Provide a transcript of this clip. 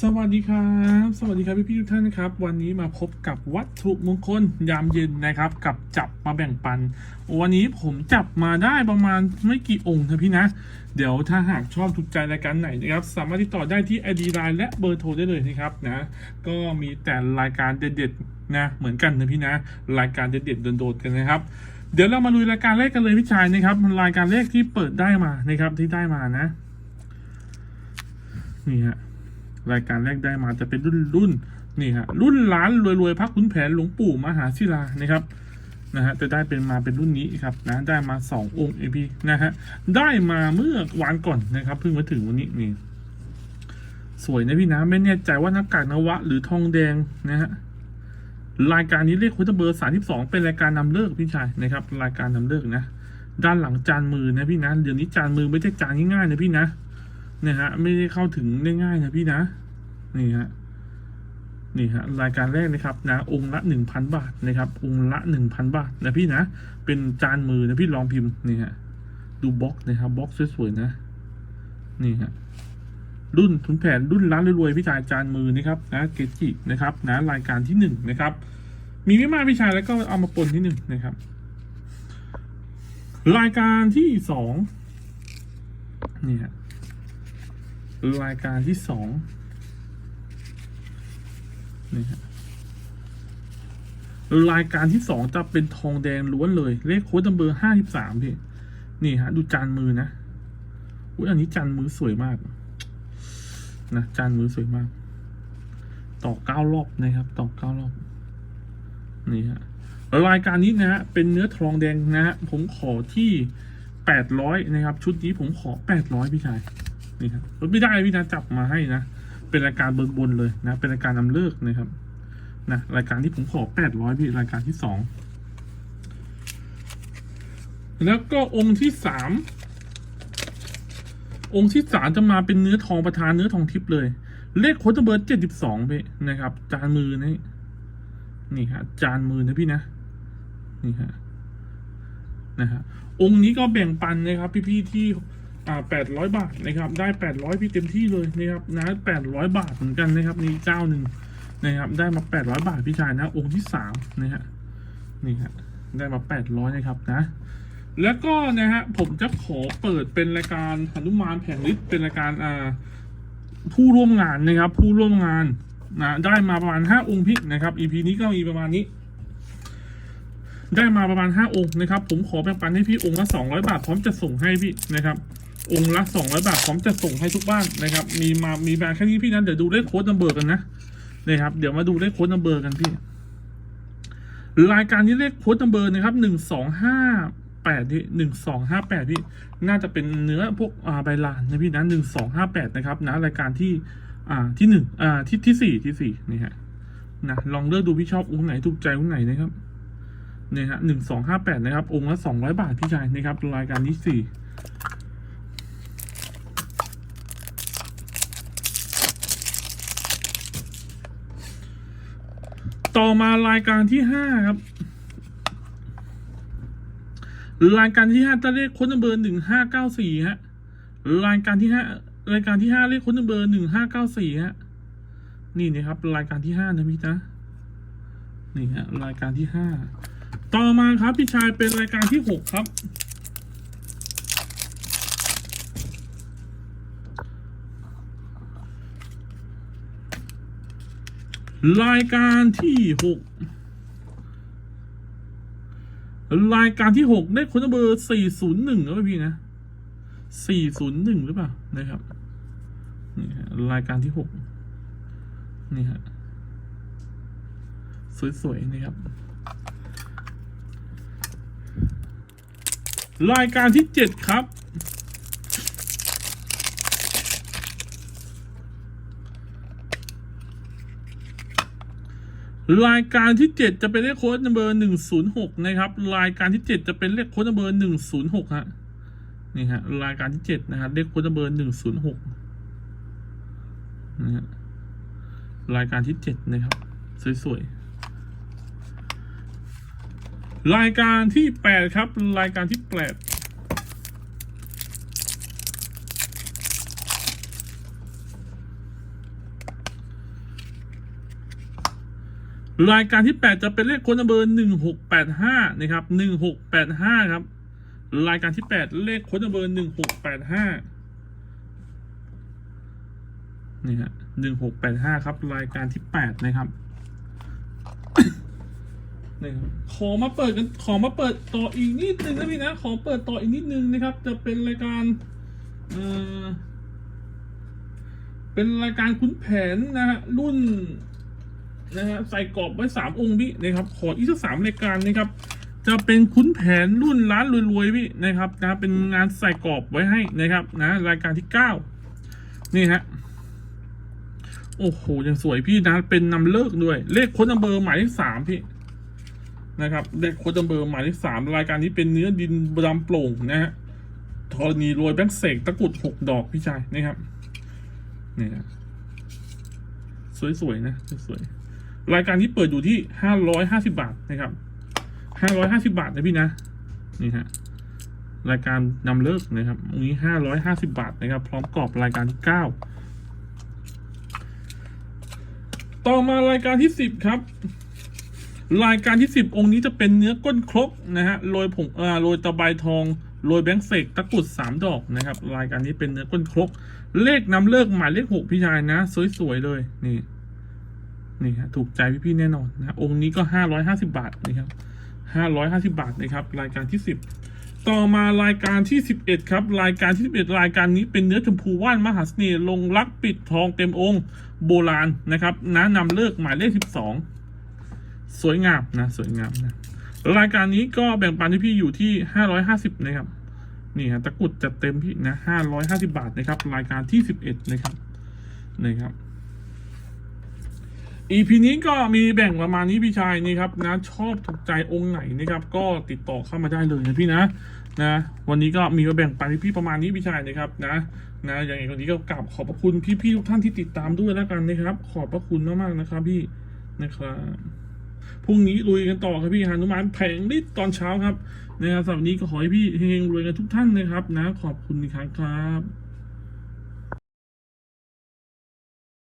สวัสดีครับ สวัสดีครับพี่พี่ๆทุกท่านนะครับ วันนี้มาพบกับวัตถุมงคลยามเย็นนะครับ กับจับมาแบ่งปัน วันนี้ผมจับมาได้ประมาณไม่กี่องค์นะพี่นะ เดี๋ยวถ้าหากชอบถูกใจรายการไหนนะครับ สามารถติดต่อได้ที่ ID Line และเบอร์โทรได้เลยนะครับนะ ก็มีแต่รายการเด็ดๆนะเหมือนกันนะพี่นะ รายการเด็ดๆโดดๆกันนะครับเดี๋ยวเรามาลุยรายการแรกกันเลยพี่ชายนะครับรายการแรกที่เปิดได้มานะครับที่ได้มานะนี่ฮะ รายการแรกได้มาจะเป็นรุ่นรุ่นนี่ฮะรุ่นล้านรวยรวยพักขุนแผนหลวงปู่มหาศิลานะครับนะฮะจะได้เป็นมาเป็นรุ่นนี้ครับนะได้มาสององค์เอพีนะฮะได้มาเมื่อวันก่อนนะครับ เพิ่งมาถึงวันนี้นี่สวยนะพี่นะไม่แน่ใจว่าหน้ากากนวะ หรือทองแดงนะฮะรายการนี้เลขโค้ดเบอร์สามสิบสองเป็นรายการนำเลิกพี่ชายนะครับ รายการนำเลิกนะ ด้านหลังจานมือนะพี่นะเดี๋ยวนี้จานมือไม่ใช่จานง่ายๆนะพี่นะ เนี่ยฮะไม่ได้เข้าถึงได้ง่ายนะพี่นะ นี่ฮะนี่ฮะรายการแรกนะครับนะองค์ละหนึ่งพันบาทนะครับ องค์ละหนึ่งพันบาทนะพี่นะ เป็นจานมือนะพี่ลองพิมพ์นี่ฮะดูบล็อกนะครับบล็อกสวยๆนะ นี่ฮะรุ่นทุนแผนรุ่นร้านรวยๆพี่ชายจานมือนะครับนะเกจินะครับนะรายการที่หนึ่งนะครับ มีไม่มากพี่ชายแล้วก็เอามาปนที่หนึ่งนะครับ รายการที่สองนี่ฮะ รายการที่สองนี่ฮะรายการที่สองจะเป็นทองแดงล้วนเลย เลขโค้ดนัมเบอร์ห้าสิบสามพี่ นี่ฮะ ดูจานมือนะอุ้ยอันนี้จานมือสวยมาก นะจานมือสวยมาก ต่อเก้ารอบนะครับ ต่อเก้ารอบ นี่ฮะรายการนี้นะฮะ เป็นเนื้อทองแดงนะฮะ ผมขอที่แปดร้อยนะครับ ชุดนี้ผมขอแปดร้อยพี่ชาย นี่ครับไม่ได้พี่นะจับมาให้นะ เป็นรายการเบิกบนเลยนะ เป็นรายการนำเลิกนะครับนะรายการที่ผมขอแปดร้อยพี่รายการที่สองแล้วก็องค์ที่สามองค์ที่สามจะมาเป็นเนื้อทองประธานเนื้อทองทิพย์เลย เลขโค้ดเบอร์เจ็ดสิบสองพี่นะครับ จานมือนี่นี่ฮะจานมือนะพี่นะ นี่ฮะนะฮะองค์นี้ก็แบ่งปันนะครับ พี่ๆที่ อ่าแปดร้อยบาทนะครับ ได้แปดร้อยพี่เต็มที่เลยนะครับนะแปดร้อยบาทเหมือนกันนะครับนี่เจ้าหนึ่งนะครับ ได้มาแปดร้อยบาทพี่ชายนะ องค์ที่สามนะฮะนี่ฮะได้มาแปดร้อยนะครับนะ แล้วก็นะฮะผมจะขอเปิดเป็นรายการหนุมานแผงฤทธิ์เป็นรายการอ่าผู้ร่วมงานนะครับ ผู้ร่วมงานนะได้มาประมาณห้าองค์พี่นะครับ EP นี้ก็มีประมาณนี้ได้มาประมาณห้าองค์นะครับ ผมขอแบ่งปันให้พี่องค์ละสองร้อยบาท พร้อมจะส่งให้พี่นะครับ องค์ละสองร้อยบาทพร้อมจะส่งให้ทุกบ้านนะครับ มีมามีมาแค่นี้พี่นะเดี๋ยวดูเลขโค้ดนัมเบอร์กันนะนะครับ เดี๋ยวมาดูเลขโค้ดนัมเบอร์กันพี่รายการนี้เลขโค้ดนัมเบอร์นะครับหนึ่งสองห้าแปดที่หนึ่งสองห้าแปดพี่น่าจะเป็นเนื้อพวกอ่าใบลานนะพี่นะหนึ่งสองห้าแปดนะครับนะรายการที่อ่าที่หนึ่งอ่าที่ที่สี่ที่สี่นี่ฮะนะลองเลือกดูพี่ชอบองค์ไหนถูกใจองค์ไหนนะครับเนี่ยฮะหนึ่งสองห้าแปดนะครับ องค์ละสองร้อยบาทพี่ชายนะครับรายการที่สี่ ต่อมารายการที่ห้าครับ รายการที่ห้าจะเลขค้นเบอร์หนึ่งห้าเก้าสี่ฮะ รายการที่ห้ารายการที่ห้าเลขค้นเบอร์หนึ่งห้าเก้าสี่ฮะ นี่นะครับ รายการที่ห้านะพี่นะ นี่ฮะรายการที่ห้า ต่อมาครับพี่ชายเป็นรายการที่หกครับ รายการที่หกรายการที่หกได้คนเบอร์สี่ศูนย์หนึ่งแล้วพี่นะสี่ศูนย์หนึ่งหรือเปล่านะครับนี่ฮะรายการที่หกนี่ฮะสวยๆนะครับ รายการที่เจ็ดครับ รายการที่ 7 จะเป็นเลขโค้ดเบอร์106 นะครับ รายการที่ 7 จะเป็นเลขโค้ดเบอร์106ฮะนี่ฮะรายการที่ 7 นะฮะเลขโค้ดเบอร์106นี่ฮะรายการที่ 7 นะครับ สวยๆ รายการที่ 8 ครับ รายการที่ 8 รายการที่ 8 จะเป็นเลขค้ดนัมเบอร์1685นะครับ1685ครับ รายการที่ 8 เลขค้ดนัมเบอร์1685นี่ฮะ1685 ครับ รายการที่ 8 นะครับนี่ครับขอมาเปิดกันขอมาเปิดต่ออีกนิดนึงนะพี่นะ ขอเปิดต่ออีกนิดนึงนะครับ จะเป็นรายการเอ่อเป็นรายการคุ้นแผนนะฮะรุ่น นะฮะใส่กรอบไว้สามองค์พี่นะครับขออีกสักสามรายการนะครับ จะเป็นคุ้นแผนรุ่นร้านรวยๆพี่นะครับนะเป็นงานใส่กรอบไว้ให้นะครับนะรายการที่เก้านี่ฮะโอ้โหยังสวยพี่นะเป็นนำเลิกด้วย เลขค้นัมเบอร์หมายเลขสามพี่นะครับเลขค้นัมเบอร์หมายเลขสามรายการนี้เป็นเนื้อดินดำโปร่งนะฮะธรณีโรยแบงค์เสกตะกรุดหกดอกพี่ชายนะครับนี่ฮะสวยๆนะสวยๆ รายการที่เปิดอยู่ที่ห้าร้อยห้าสิบาทนะครับห้าร้อยห้าสิบาทนะพี่นะนี่ฮะรายการนำเลิกนะครับตรงนี้ห้าร้อยห้าสิบาทนะครับ พร้อมกรอบรายการที่เก้าต่อมารายการที่สิบครับ รายการที่สิบองค์นี้จะเป็นเนื้อก้นครกนะฮะโรยผงอ่าโรยตะไบทองโรยแบงค์เสกตะกุดสามดอกนะครับ รายการนี้เป็นเนื้อก้นครก เลขนำเลิกหมายเลขหกพี่ชายนะ สวยๆเลยนี่ นี่ฮะถูกใจพี่ๆแน่นอนนะองค์นี้ก็ห้าร้อยห้าสิบาทนะครับห้าร้อยห้าสิบาทนะครับรายการที่สิบต่อมารายการที่สิบเอ็ดครับ รายการที่สิบเอ็ดรายการนี้เป็นเนื้อชมพูว่านมหาเสน่ห์ลงรักปิดทองเต็มองค์โบราณนะครับนะนำเลิกหมายเลขสิบสองสวยงามนะสวยงามนะรายการนี้ก็แบ่งปันให้พี่อยู่ที่ห้าร้อยห้าสิบนะครับนี่ฮะตะกุดจัดเต็มพี่นะห้าร้อยห้าสิบาทนะครับรายการที่สิบเอ็ดนะครับนะครับ EP นี้ก็มีแบ่งประมาณนี้พี่ชายนี่ครับนะ ชอบถูกใจองค์ไหนนะครับ ก็ติดต่อเข้ามาได้เลยนะพี่นะนะ วันนี้ก็มีมาแบ่งปันพี่ประมาณนี้พี่ชายนะครับนะนะอย่างไรวันนี้ก็กราบขอบพระคุณพี่ๆทุกท่านที่ติดตามด้วยแล้วกันนะครับ ขอบพระคุณมากๆนะครับ พี่นะครับพรุ่งนี้ลุยกันต่อครับพี่ฮานุมานแผงฤทธิ์ตอนเช้าครับนะครับสำหรับนี้ก็ขอให้พี่เฮงรวยกันทุกท่านนะครับ นะ ขอบคุณอีกครั้งครับ